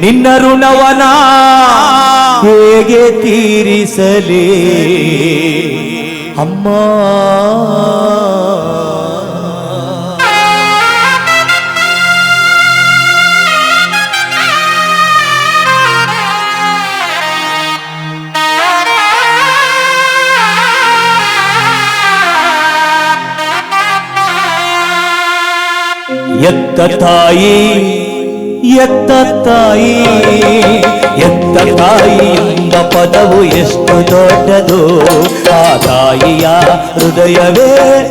ನಿನ್ನ ಋಣವನ ಹೇಗೆ ತೀರಿಸಲಿ? ಅಮ್ಮ. ಎತ್ತ ತಾಯಿ ಎತ್ತ ತಾಯಿ ಎತ್ತ ತಾಯಿ ಎಂಬ ಪದವು ಎಷ್ಟು ದೊಡ್ಡದು? ಆ ತಾಯಿಯ ಹೃದಯವೇ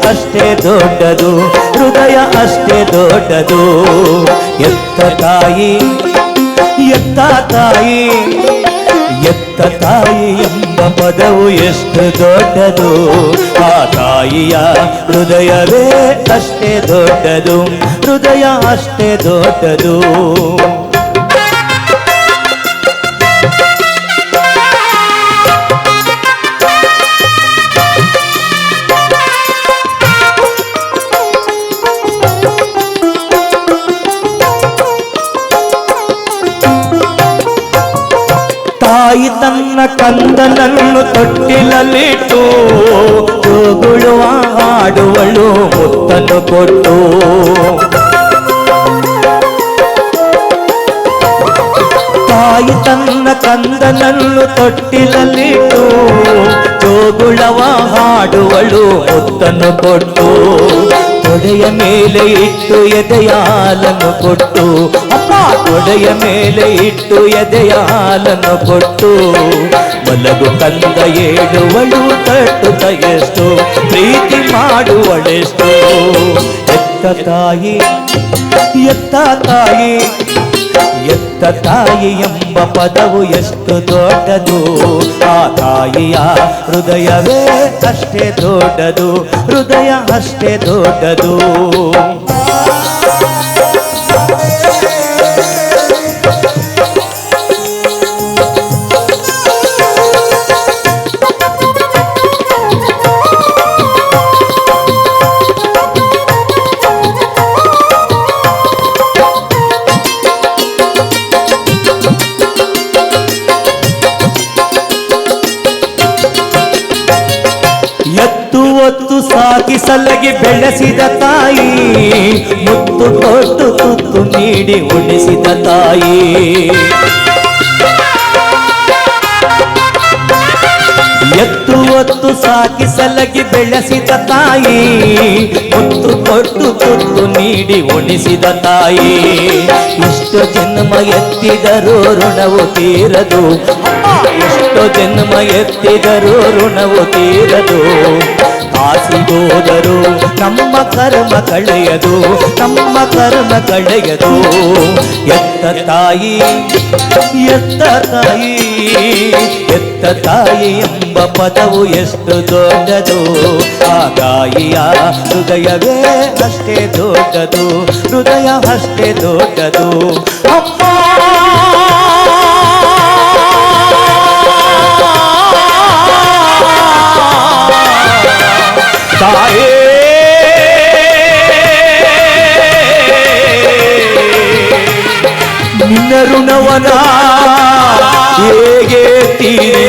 ಅಷ್ಟೇ ದೊಡ್ಡದು, ಹೃದಯ ಅಷ್ಟೇ ದೊಡ್ಡದು. ಎತ್ತ ತಾಯಿ ಎತ್ತ ತಾಯಿ ಎತ್ತ ತಾಯಿ ಎಂಬ ಪದವು ಎಷ್ಟು ದೊಡ್ಡದು ಆ ತಾಯಿಯ ಹೃದಯವೇ ಅಷ್ಟೇ ದೊಡ್ಡದು ಹೃದಯ ಅಷ್ಟೇ ದೊಡ್ಡದು ತಾಯಿ ತನ್ನ ಕಂದನನ್ನು ತೊಟ್ಟಿಲಲ್ಲಿಟ್ಟು ಜೋಗುಳುವ ಹಾಡುವಳು ಮುತ್ತನ್ನು ಕೊಟ್ಟು ತಾಯಿ ತನ್ನ ಕಂದನನ್ನು ತೊಟ್ಟಿಲಲ್ಲಿಟ್ಟು ಜೋಗುಳವ ಹಾಡುವಳು ಮುತ್ತನ್ನು ಕೊಟ್ಟು ತೊಡೆಯ ಮೇಲೆ ಇಟ್ಟು ಎದೆಯ ಹಾಲನ್ನು ಕೊಟ್ಟು ಅಪ್ಪ ತೊಡೆಯ ಮೇಲೆ ಇಟ್ಟು ಎದೆಯ ಹಾಲನ್ನು ಕೊಟ್ಟು ಮಲಗು ಕಂದ ಏಳುವಳು ತಟ್ಟುತ್ತ ಎಷ್ಟು ಪ್ರೀತಿ ಮಾಡುವಳೆಷ್ಟು ಎತ್ತ ತಾಯಿ ಎತ್ತ ತಾಯಿ ಎತ್ತ ತಾಯಿ ಎಂಬ ಪದವು ಎಷ್ಟು ದೊಡ್ಡದು ಆ ತಾಯಿಯ ಹೃದಯವೇ ಅಷ್ಟೇ ದೊಡ್ಡದು ಹೃದಯ ಅಷ್ಟೇ ದೊಡ್ಡದು ಸಾಕಿ ಸಲಗಿ ಬೆಳೆಸಿದ ತಾಯಿ, ಮುತ್ತು ಕೊಟ್ಟು ತುತ್ತು ನೀಡಿ ಉಣಿಸಿದ ತಾಯಿ. ಎತ್ತು ಒತ್ತು ಸಾಕಿ ಸಲಗಿ ಬೆಳೆಸಿದ ತಾಯಿ, ಮುತ್ತು ಕೊಟ್ಟು ತುತ್ತು ನೀಡಿ ಉಣಿಸಿದ ತಾಯಿ. ಇಷ್ಟು ಜನ್ಮ ಎತ್ತಿದರೂ ಋಣವು ತೀರದು. ಎಷ್ಟೋ ಜನ್ಮ ಎತ್ತಿದರೂ ಋಣವು ತೀರದು. ಕಾಸಿಗೋದರು ನಮ್ಮ ಕರ್ಮ ಕಳೆಯದು, ನಮ್ಮ ಕರ್ಮ ಕಳೆಯದು. ಎತ್ತ ತಾಯಿ ಎತ್ತ ತಾಯಿ ಎತ್ತ ತಾಯಿ ಎಂಬ ಪದವು ಎಷ್ಟು ದೊಡ್ಡದು. ಆ ತಾಯಿಯ ಹೃದಯವೇ ಅಷ್ಟೇ ದೊಡ್ಡದು, ಹೃದಯ ಅಷ್ಟೇ ದೊಡ್ಡದು. ಅಮ್ಮ യേകേ തിരി